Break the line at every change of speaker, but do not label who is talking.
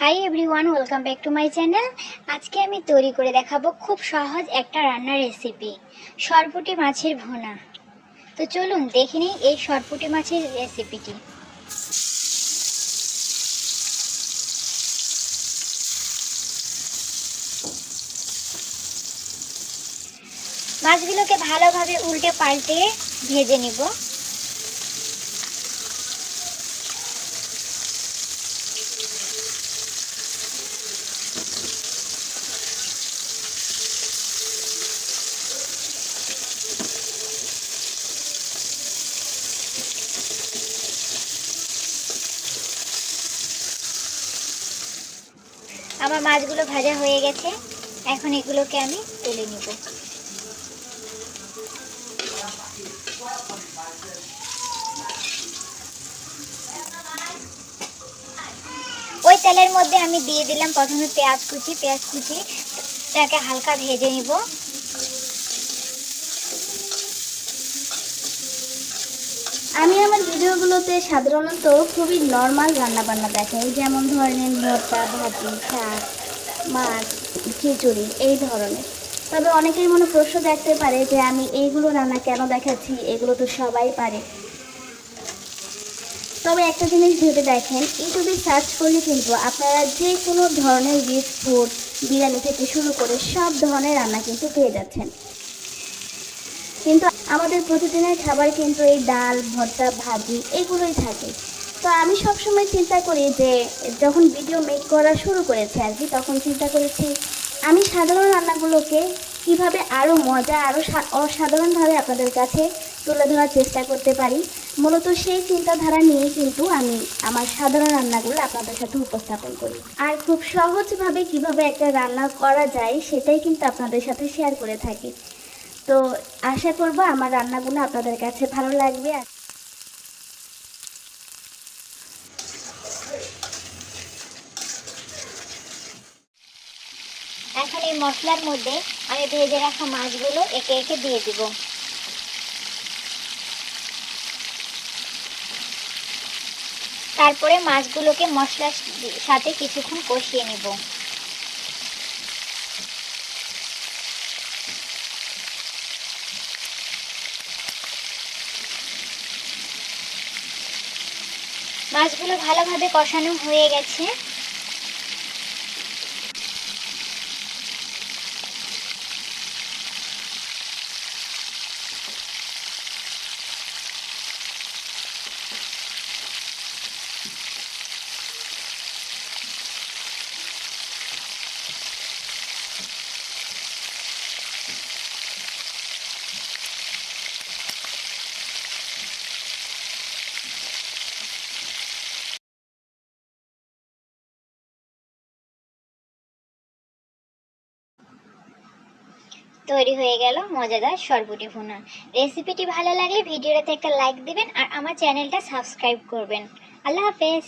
Hi everyone welcome back to my channel আজকে আমি তৈরি করে দেখাবো খুব সহজ একটা রান্নার রেসিপি সরপুটি মাছের ভোনা। তো চলুন দেখে নিই এই সরপুটি মাছের রেসিপিটি মাছগুলোকে ভালোভাবে উল্টে পাল্টে ভেজে নিব। আমার মাছগুলো ভাজা হয়ে গেছে। এখন এগুলোকে আমি তুলে নিব। ওই তেলের মধ্যে আমি দিয়ে দিলাম প্রথমে পেঁয়াজ কুচি। পেঁয়াজ কুচি তাকে হালকা ভেজে নিব।
আমি আমার ভিডিওগুলোতে সাধারণত খুবই নর্মাল রান্নাবান্না দেখাই, যেমন ধরেন ভর্তা, ভাজি, শাক, মাছ, খিচুড়ি, এই ধরনের। তবে অনেকেই মনে প্রশ্ন দেখতে পারে যে আমি এইগুলো রান্না কেন দেখাচ্ছি? এগুলো তো সবাই পারে। তবে একটা জিনিস ভেবে দেখেন, ইউটিউবে সার্চ করলে কিন্তু আপনারা যে কোনো ধরনের রিচ ফুড বিরিয়ানি থেকে শুরু করে সব ধরনের রান্না কিন্তু পেয়ে যাচ্ছেন। কিন্তু আমাদের প্রতিদিনের খাবার কিন্তু এই ডাল, ভর্তা, ভাজি এগুলোই থাকে। তো আমি সবসময় চিন্তা করি যে, যখন ভিডিও মেক করা শুরু করেছি আর কি, তখন চিন্তা করেছি আমি সাধারণ রান্নাগুলোকে কীভাবে আরও মজা আরও অসাধারণভাবে আপনাদের কাছে তুলে ধরার চেষ্টা করতে পারি। মূলত সেই চিন্তাধারা নিয়ে কিন্তু আমি আমার সাধারণ রান্নাগুলো আপনাদের সাথে উপস্থাপন করি। আর খুব সহজভাবে কীভাবে একটা রান্না করা যায়, সেটাই কিন্তু আপনাদের সাথে শেয়ার করে থাকি। তো আশা করব আমার রান্নাগুলো আপনাদের কাছে ভালো লাগবে।
এখন এই মশলার মধ্যে আমি ভেজে রাখা মাছগুলো একে একে দিয়ে দিব। তারপরে মাছগুলোকে মশলার সাথে কিছুক্ষণ কষিয়ে নেব। মাছগুলো ভালোভাবে কষানো হয়ে গেছে। তৈরি হয়ে গেল মজাদার সরপুটি ভুনা। রেসিপিটি ভালো লাগলে ভিডিওটাতে একটা লাইক দিবেন আর আমার চ্যানেলটা সাবস্ক্রাইব করবেন। আল্লাহ হাফেজ।